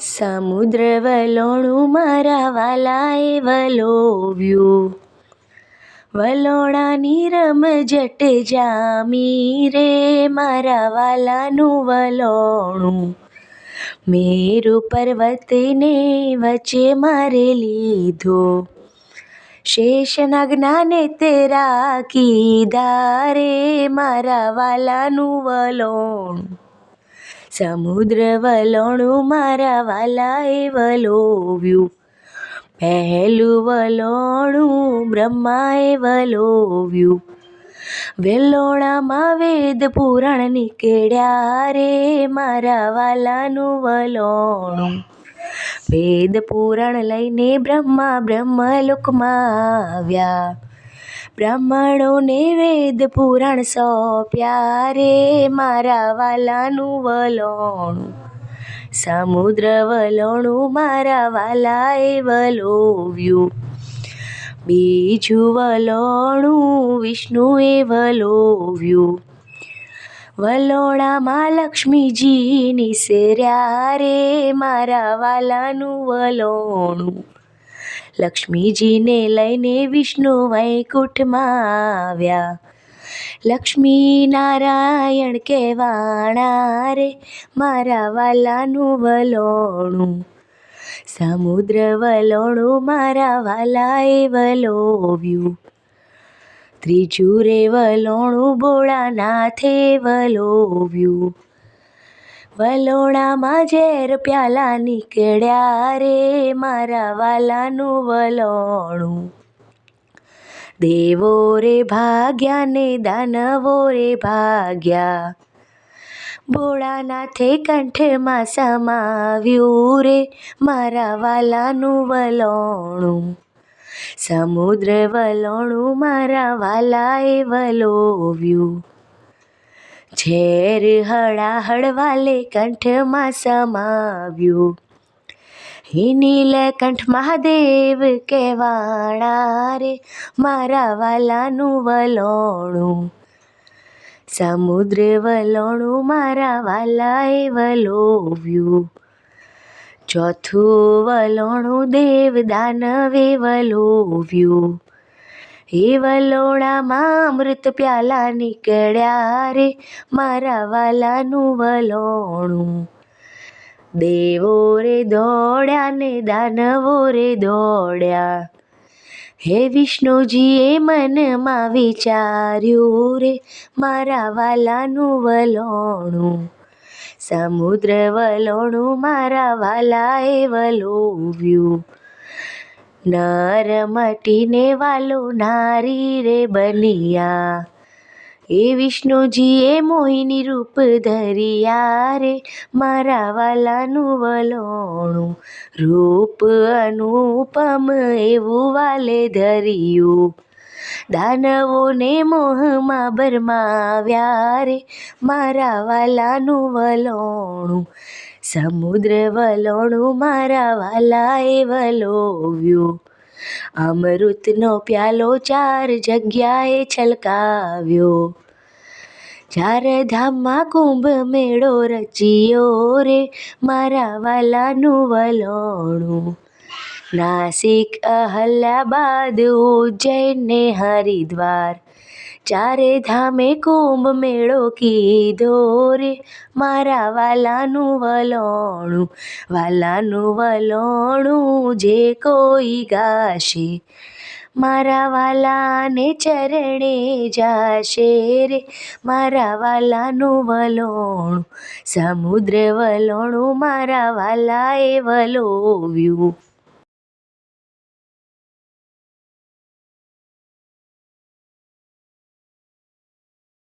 સમુદ્ર વલોણું મારા વાલાએ વલોવ્યું. વલોણાની રમઝટ જામી રે મારા વાલાનું વલોણું. મેરુ પર્વતને વચ્ચે મારે લીધો. શેષના જ્ઞાને તેરા કીધા રે મારા વાલાનું વલોણું. સમુદ્ર વલોણું મારા વાલાએ વલોવ્યું. પહેલું વલોણું બ્રહ્માએ વલોવ્યું. વેલોણામાં વેદ પુરાણ નીકળ્યા રે મારા વાલાનું વલોણું. વેદ પુરાણ લઈને બ્રહ્મા બ્રહ્મલોકમાં આવ્યા. બ્રાહ્મણોને વેદ પુરાણ સોંપ્યા રે મારા વાલાનું વલોણું. સમુદ્ર વલોણું મારા વાલાએ વલોવ્યું. બીજું વલોણું વિષ્ણુએ વલોવ્યું. વલોણામાં લક્ષ્મીજી નિસર્યા રે મારા વાલાનું વલોણું. લક્ષ્મીજીને લઈને વિષ્ણુ વૈકુંઠમાં આવ્યા. લક્ષ્મી નારાયણ કહેવાણા રે, મારા વાલાનું વલોણું. સમુદ્ર વલોણું મારા વાલાએ વલોવ્યું. ત્રીજું રે વલોણું ભોળાનાથે વલોવ્યું. વલોણામાં ઝેર પ્યાલા નીકળ્યા રે મારા વાલાનું વલોણું. દેવો રે ભાગ્યા ને દાનવો રે ભાગ્યા. ભોળાનાથે કંઠમાં સમાવ્યું રે મારા વાલાનું વલોણું. સમુદ્ર વલોણું મારા વાલાએ વલોવ્યું. ઝેર હળાહળ હળવાલે કંઠમાં સમાવ્યું. હે નીલકંઠ મહાદેવ કેવાણા રે, મારા વાલાનું વલોણું. સમુદ્ર વલોણું મારા વાલાએ વલોવ્યું. ચોથું વલોણું દેવ દાનવે વલોવ્યું. હે વલોણામાં અમૃત પ્યાલા નીકળ્યા રે, મારા વાલાનું વલોણું. દેવો રે દોડ્યા ને દાનવો રે દોડ્યા. હે વિષ્ણુજીએ મનમાં વિચાર્યું રે, મારા વાલાનું વલોણું. સમુદ્ર વલોણું મારા વાલાએ વલોવ્યું. નર મટીને વાલો નારી રે બનિયા એ વિષ્ણુજીએ મોહિની રૂપ ધરિયા રે, મારા વાલાનું વલોણું. રૂપ અનુપમ એવું વાલે ધર્યું. દાનવોને મોહમાં ભરમાવ્યા રે, મારા વાલાનું વલોણું. સમુદ્ર વલોણું મારા વાલાએ વલોવ્યું. અમૃતનો પ્યાલો ચાર જગ્યાએ છલકાવ્યો. ચાર ધામમાં કુંભ મેળો રચ્યો રે મારા વાલાનું વલોણું. નાસિક અહલ્યાબાદ, ઉજ્જૈન ને હરિદ્વાર. ચારે ધામે કુંભ મેળો કીધો રે. મારા વાલાનું વલોણું વાલાનું વલોણું જે કોઈ ગાશે. મારા વાલાને ચરણે જાશે રે. મારા વાલાનું વલોણું, સમુદ્ર વલોણું મારા વાલાએ વલોવ્યું.